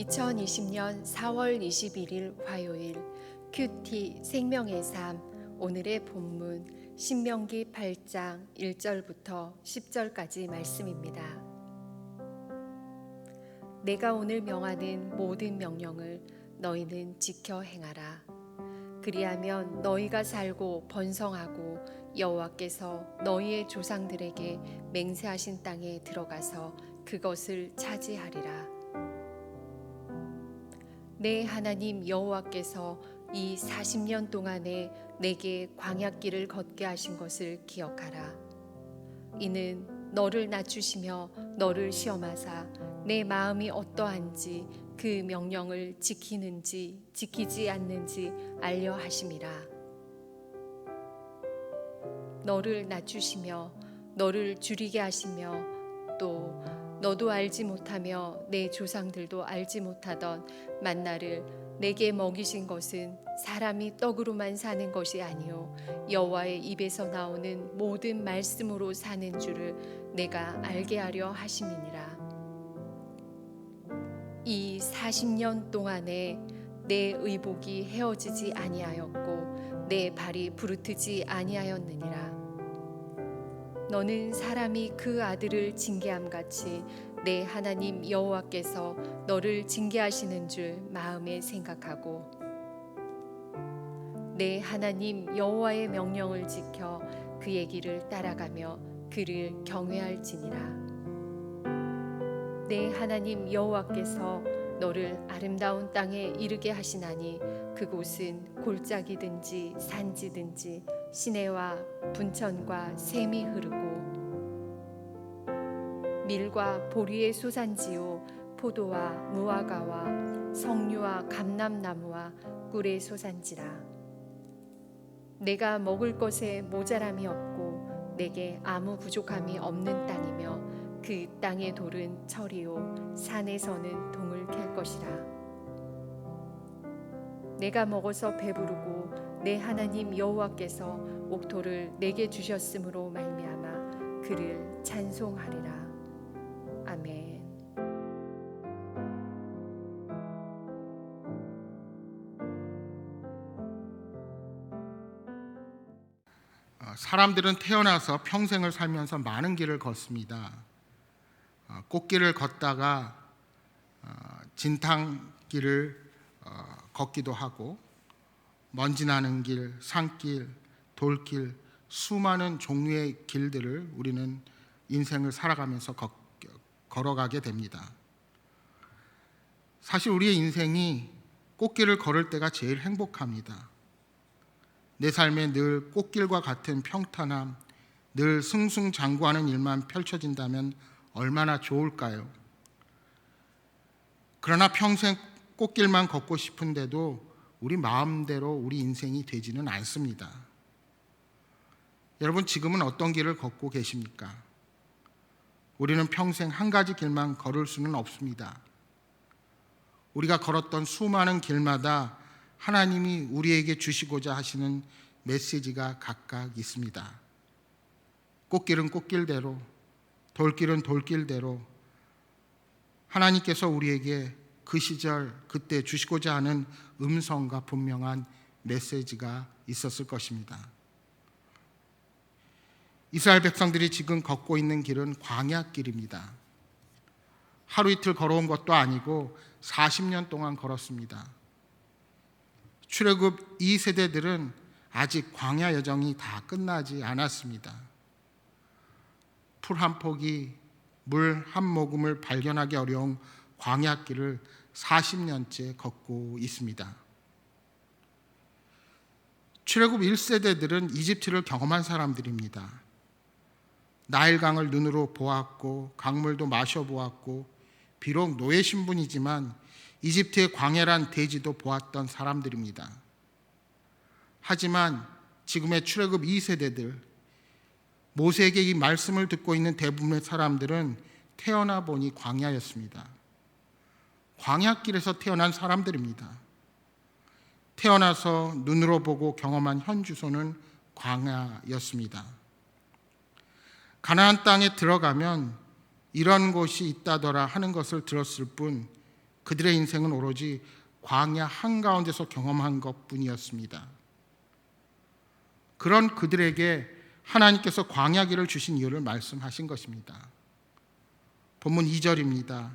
2020년 4월 21일 화요일 큐티 생명의 삶 오늘의 본문 신명기 8장 1절부터 10절까지 말씀입니다. 내가 오늘 명하는 모든 명령을 너희는 지켜 행하라. 그리하면 너희가 살고 번성하고 여호와께서 너희의 조상들에게 맹세하신 땅에 들어가서 그것을 차지하리라. 내 하나님 여호와께서 이 40년 동안에 내게 광야길을 걷게 하신 것을 기억하라. 이는 너를 낮추시며 너를 시험하사 내 마음이 어떠한지 그 명령을 지키는지 지키지 않는지 알려 하심이라. 너를 낮추시며 너를 줄이게 하시며 또 너도 알지 못하며 내 조상들도 알지 못하던 만나를 내게 먹이신 것은 사람이 떡으로만 사는 것이 아니요 여호와의 입에서 나오는 모든 말씀으로 사는 줄을 내가 알게 하려 하심이니라. 이 40년 동안에 내 의복이 헤어지지 아니하였고 내 발이 부르트지 아니하였느니라. 너는 사람이 그 아들을 징계함 같이 내 하나님 여호와께서 너를 징계하시는 줄 마음에 생각하고 내 하나님 여호와의 명령을 지켜 그의 길을 따라가며 그를 경외할지니라. 내 하나님 여호와께서 너를 아름다운 땅에 이르게 하시나니 그곳은 골짜기든지 산지든지 시내와 분천과 샘이 흐르고 밀과 보리의 소산지요 포도와 무화과와 석류와 감람나무와 꿀의 소산지라. 내가 먹을 것에 모자람이 없고 내게 아무 부족함이 없는 땅이며 그 땅의 돌은 철이요 산에서는 동을 캘 것이라. 내가 먹어서 배부르고 내 하나님 여호와께서 옥토를 내게 주셨으므로 말미암아 그를 찬송하리라 아멘. 어, 사람들은 태어나서 평생을 살면서 많은 길을 걷습니다. 어, 꽃길을 걷다가 어, 진탕길을 어, 걷기도 하고 먼지 나는 길, 산길, 돌길, 수많은 종류의 길들을 우리는 인생을 살아가면서 걷, 걸어가게 됩니다. 사실 우리의 인생이 꽃길을 걸을 때가 제일 행복합니다. 내 삶에 늘 꽃길과 같은 평탄함, 늘 승승장구하는 일만 펼쳐진다면 얼마나 좋을까요? 그러나 평생 꽃길만 걷고 싶은데도 우리 마음대로 우리 인생이 되지는 않습니다. 여러분 지금은 어떤 길을 걷고 계십니까? 우리는 평생 한 가지 길만 걸을 수는 없습니다. 우리가 걸었던 수많은 길마다 하나님이 우리에게 주시고자 하시는 메시지가 각각 있습니다. 꽃길은 꽃길대로, 돌길은 돌길대로 하나님께서 우리에게 그 시절 그때 주시고자 하는 음성과 분명한 메시지가 있었을 것입니다. 이스라엘 백성들이 지금 걷고 있는 길은 광야길입니다. 하루 이틀 걸어온 것도 아니고 40년 동안 걸었습니다. 출애굽 2세대들은 아직 광야 여정이 다 끝나지 않았습니다. 풀한 폭이 물한 모금을 발견하기 어려운 광야길을 40년째 걷고 있습니다. 출애굽 1세대들은 이집트를 경험한 사람들입니다. 나일강을 눈으로 보았고 강물도 마셔 보았고 비록 노예 신분이지만 이집트의 광야란 대지도 보았던 사람들입니다. 하지만 지금의 출애굽 2세대들 모세에게 이 말씀을 듣고 있는 대부분의 사람들은 태어나 보니 광야였습니다. 광야길에서 태어난 사람들입니다. 태어나서 눈으로 보고 경험한 현 주소는 광야였습니다. 가나안 땅에 들어가면 이런 곳이 있다더라 하는 것을 들었을 뿐 그들의 인생은 오로지 광야 한가운데서 경험한 것뿐이었습니다. 그런 그들에게 하나님께서 광야길을 주신 이유를 말씀하신 것입니다. 본문 2절입니다.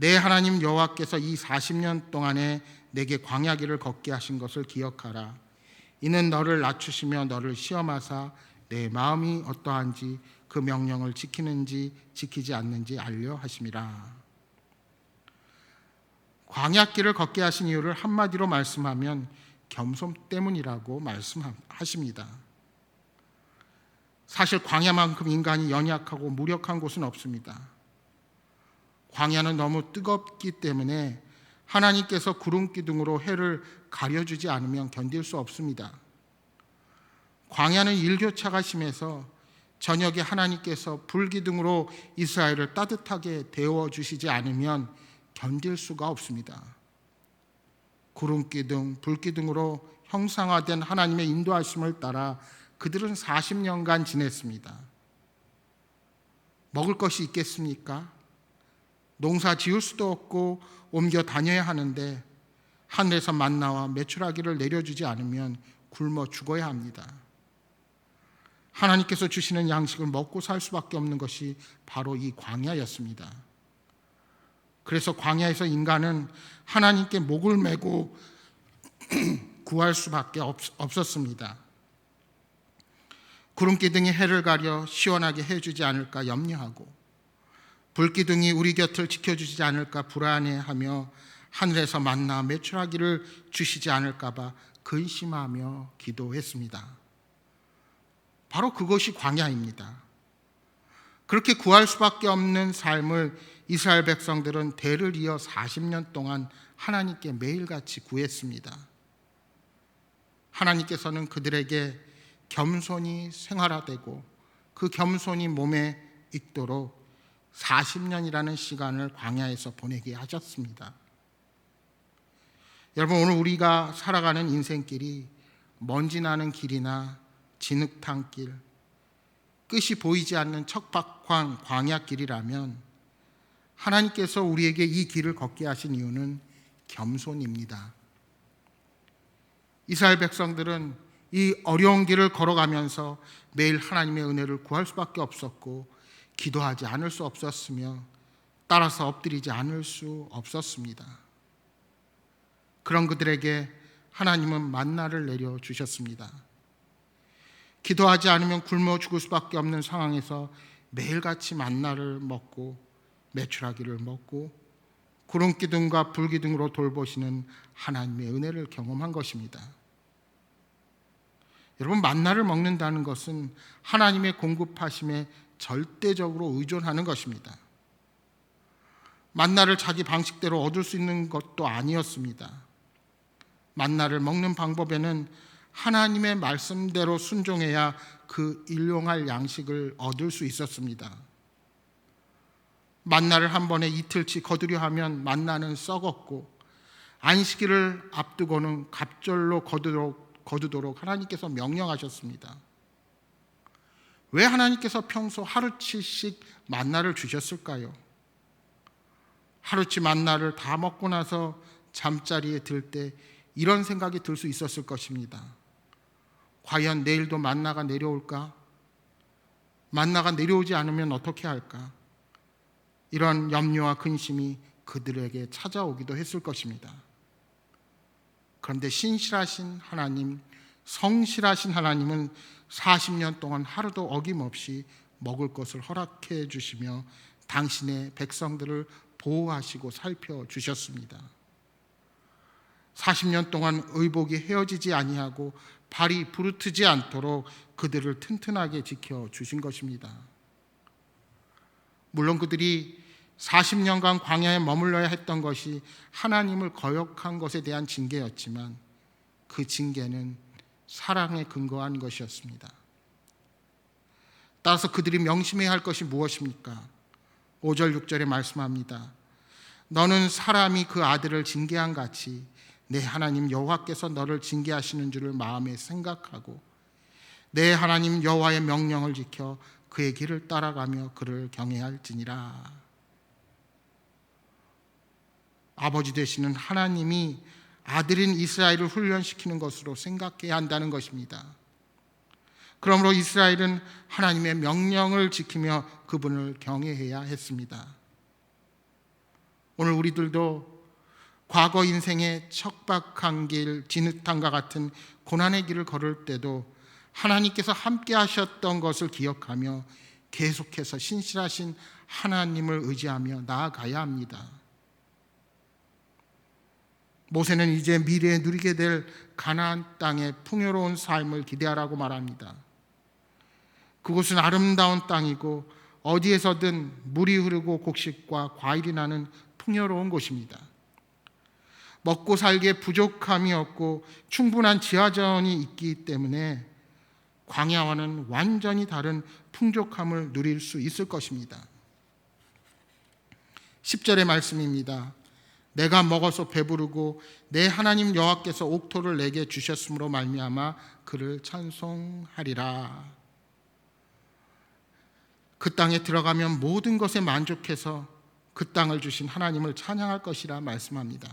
내 하나님 여호와께서 이 40년 동안에 내게 광야길을 걷게 하신 것을 기억하라. 이는 너를 낮추시며 너를 시험하사 내 마음이 어떠한지 그 명령을 지키는지 지키지 않는지 알려 하심이라. 광야길을 걷게 하신 이유를 한마디로 말씀하면 겸손 때문이라고 말씀하십니다. 사실 광야만큼 인간이 연약하고 무력한 곳은 없습니다. 광야는 너무 뜨겁기 때문에 하나님께서 구름 기둥으로 해를 가려주지 않으면 견딜 수 없습니다. 광야는 일교차가 심해서 저녁에 하나님께서 불기둥으로 이스라엘을 따뜻하게 데워 주시지 않으면 견딜 수가 없습니다. 구름 기둥, 불 기둥으로 형상화된 하나님의 인도하심을 따라 그들은 40년간 지냈습니다. 먹을 것이 있겠습니까? 농사 지을 수도 없고 옮겨 다녀야 하는데 하늘에서 만나와 메추라기를 내려주지 않으면 굶어 죽어야 합니다. 하나님께서 주시는 양식을 먹고 살 수밖에 없는 것이 바로 이 광야였습니다. 그래서 광야에서 인간은 하나님께 목을 메고 구할 수밖에 없, 없었습니다. 구름기둥이 해를 가려 시원하게 해주지 않을까 염려하고 불기둥이 우리 곁을 지켜주지 않을까 불안해하며 하늘에서 만나 매출하기를 주시지 않을까봐 근심하며 기도했습니다. 바로 그것이 광야입니다. 그렇게 구할 수밖에 없는 삶을 이스라엘 백성들은 대를 이어 40년 동안 하나님께 매일같이 구했습니다. 하나님께서는 그들에게 겸손히 생활화되고 그 겸손이 몸에 익도록 40년이라는 시간을 광야에서 보내게 하셨습니다. 여러분 오늘 우리가 살아가는 인생길이 먼지 나는 길이나 진흙탕 길, 끝이 보이지 않는 척박한 광야길이라면 하나님께서 우리에게 이 길을 걷게 하신 이유는 겸손입니다. 이스라엘 백성들은 이 어려운 길을 걸어가면서 매일 하나님의 은혜를 구할 수밖에 없었고 기도하지 않을 수 없었으며 따라서 엎드리지 않을 수 없었습니다. 그런 그들에게 하나님은 만나를 내려 주셨습니다. 기도하지 않으면 굶어 죽을 수밖에 없는 상황에서 매일같이 만나를 먹고 매출하기를 먹고 구름 기둥과 불 기둥으로 돌보시는 하나님의 은혜를 경험한 것입니다. 여러분 만나를 먹는다는 것은 하나님의 공급하심에 절대적으로 의존하는 것입니다. 만나를 자기 방식대로 얻을 수 있는 것도 아니었습니다. 만나를 먹는 방법에는 하나님의 말씀대로 순종해야 그 일용할 양식을 얻을 수 있었습니다. 만나를 한 번에 이틀치 거두려 하면 만나는 썩었고 안식일을 앞두고는 갑절로 거두도록, 거두도록 하나님께서 명령하셨습니다. 왜 하나님께서 평소 하루치씩 만나를 주셨을까요? 하루치 만나를 다 먹고 나서 잠자리에 들 때 이런 생각이 들 수 있었을 것입니다. 과연 내일도 만나가 내려올까? 만나가 내려오지 않으면 어떻게 할까? 이런 염려와 근심이 그들에게 찾아오기도 했을 것입니다. 그런데 신실하신 하나님, 성실하신 하나님은 40년 동안 하루도 어김없이 먹을 것을 허락해 주시며 당신의 백성들을 보호하시고 살펴 주셨습니다. 40년 동안 의복이 헤어지지 아니하고 발이 부르트지 않도록 그들을 튼튼하게 지켜 주신 것입니다. 물론 그들이 40년간 광야에 머물러야 했던 것이 하나님을 거역한 것에 대한 징계였지만 그 징계는 사랑에 근거한 것이었습니다. 따라서 그들이 명심해야 할 것이 무엇입니까? 5절 6절에 말씀합니다. 너는 사람이 그 아들을 징계한 같이 내 하나님 여호와께서 너를 징계하시는 줄을 마음에 생각하고 내 하나님 여호와의 명령을 지켜 그의 길을 따라가며 그를 경외할지니라. 아버지 되시는 하나님이 아들인 이스라엘을 훈련시키는 것으로 생각해야 한다는 것입니다. 그러므로 이스라엘은 하나님의 명령을 지키며 그분을 경외해야 했습니다. 오늘 우리들도 과거 인생의 척박한 길, 진흙탕과 같은 고난의 길을 걸을 때도 하나님께서 함께 하셨던 것을 기억하며 계속해서 신실하신 하나님을 의지하며 나아가야 합니다. 모세는 이제 미래에 누리게 될 가나안 땅의 풍요로운 삶을 기대하라고 말합니다. 그곳은 아름다운 땅이고 어디에서든 물이 흐르고 곡식과 과일이 나는 풍요로운 곳입니다. 먹고 살기에 부족함이 없고 충분한 지하전이 있기 때문에 광야와는 완전히 다른 풍족함을 누릴 수 있을 것입니다. 10절의 말씀입니다. 내가 먹어서 배부르고 내 하나님 여호와께서 옥토를 내게 주셨으므로 말미암아 그를 찬송하리라. 그 땅에 들어가면 모든 것에 만족해서 그 땅을 주신 하나님을 찬양할 것이라 말씀합니다.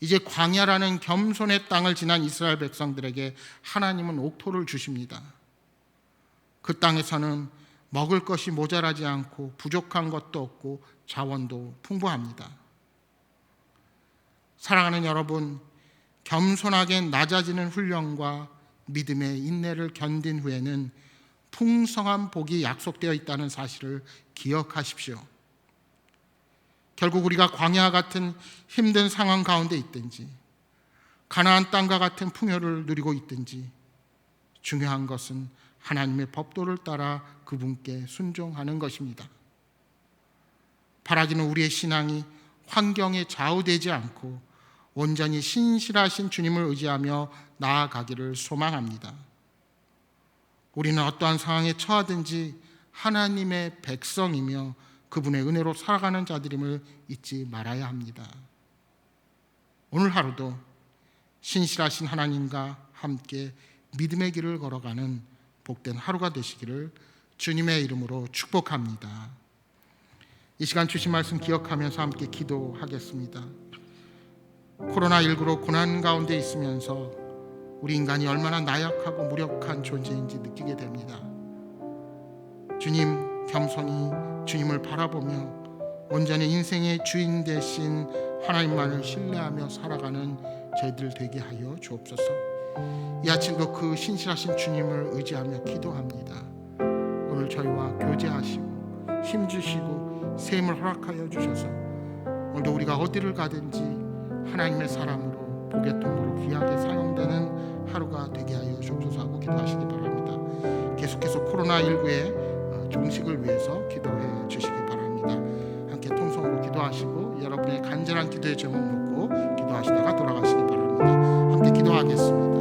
이제 광야라는 겸손의 땅을 지난 이스라엘 백성들에게 하나님은 옥토를 주십니다. 그 땅에서는 먹을 것이 모자라지 않고 부족한 것도 없고 자원도 풍부합니다. 사랑하는 여러분, 겸손하게 낮아지는 훈련과 믿음의 인내를 견딘 후에는 풍성한 복이 약속되어 있다는 사실을 기억하십시오. 결국 우리가 광야 같은 힘든 상황 가운데 있든지 가나안 땅과 같은 풍요를 누리고 있든지 중요한 것은 하나님의 법도를 따라 그분께 순종하는 것입니다. 바라기는 우리의 신앙이 환경에 좌우되지 않고 온전히 신실하신 주님을 의지하며 나아가기를 소망합니다. 우리는 어떠한 상황에 처하든지 하나님의 백성이며 그분의 은혜로 살아가는 자들임을 잊지 말아야 합니다. 오늘 하루도 신실하신 하나님과 함께 믿음의 길을 걸어가는 복된 하루가 되시기를 주님의 이름으로 축복합니다. 이 시간 주신 말씀 기억하면서 함께 기도하겠습니다. 코로나19로 고난 가운데 있으면서 우리 인간이 얼마나 나약하고 무력한 존재인지 느끼게 됩니다. 주님 겸손히 주님을 바라보며 온전히 인생의 주인 되신 하나님만을 신뢰하며 살아가는 저희들 되게 하여 주옵소서. 이 아침도 그 신실하신 주님을 의지하며 기도합니다. 오늘 저희와 교제하시고 힘 주시고 샘을 허락하여 주셔서 오늘도 우리가 어디를 가든지 하나님의 사람으로 복의 통로로 귀하게 사용되는 하루가 되게 하여 주옵소서하고 기도하시기 바랍니다. 계속해서 코로나19의 어, 종식을 위해서 기도해 주시기 바랍니다. 함께 통성으로 기도하시고 여러분의 간절한 기도의 제목 묻고 기도하시다가 돌아가시기 바랍니다. 함께 기도하겠습니다.